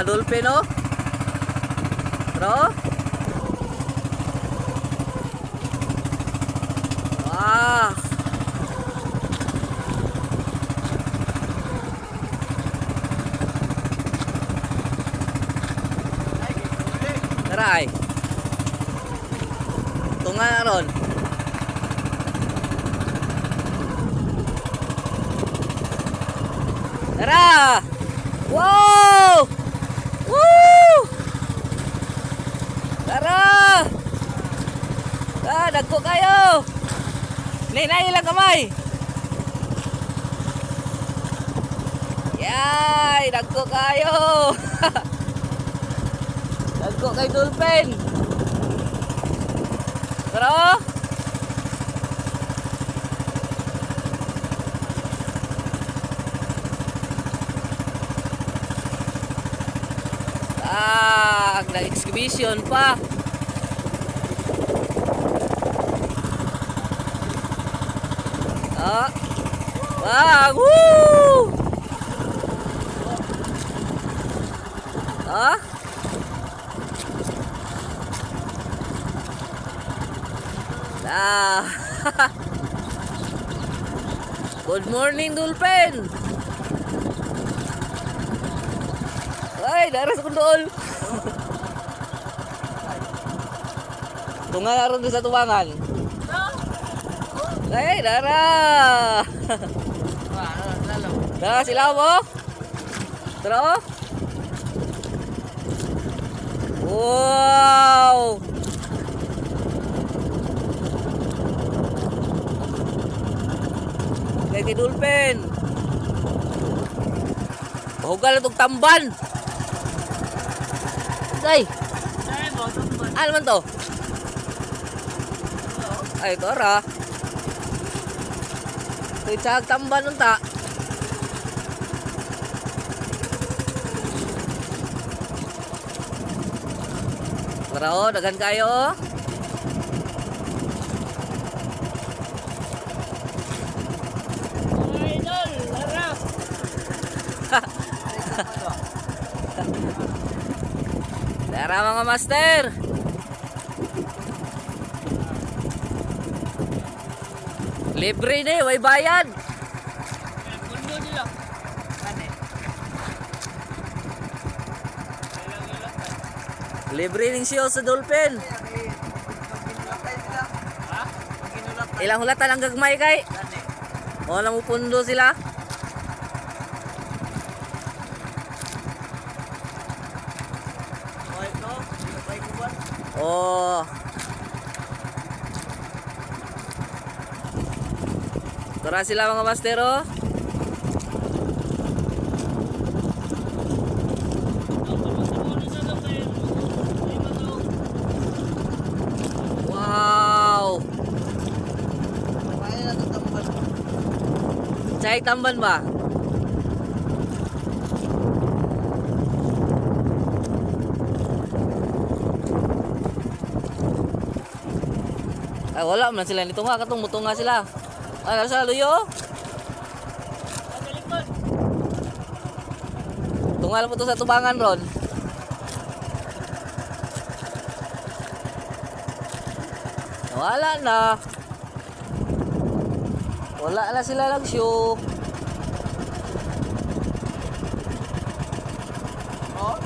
mga dolphin oh. Pero. Tara ay. Tunga na ron. Tara! Wow! Woo! Tara! Ah, dagko kayo! Ninay lang kamay! Yay! Dagko kayo! dagko kay Dolphin! Tara! Ah, na-exhibition pa. Ah. Wah, woo! Ah? Ah. Good morning, Dolphin. Ay, daras akong dool. Tunga nga ron doon sa tuwangan. Ay, dara. Dara sila mo. Tara oh. Wow! Kay Dolphin. Bahugal itong tamban. Day, ano man to? Ay, ito ara. Ito yung tamban nun ta. Tara o, dagan kayo o. Idol, larap. Tara mga master. Libre ni, way bayad. Mundo nila. Libre ning siyo sa dolphin. Ilang hulatan ang gagmay kay. O lang mo pundo sila. Oh. Tara sila mga master. Wow. Chay tamban ba? Ay wala man sila nito nga katong mutunga sila. Ay nasa luyo. Tungal po to sa tubangan ron. Wala na. Wala na sila lang show. Oh,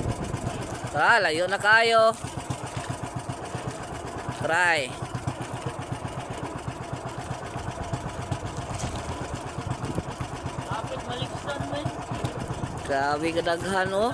Tara, layo na kayo. Try. Maliksan man. Grabe kadaghan oh.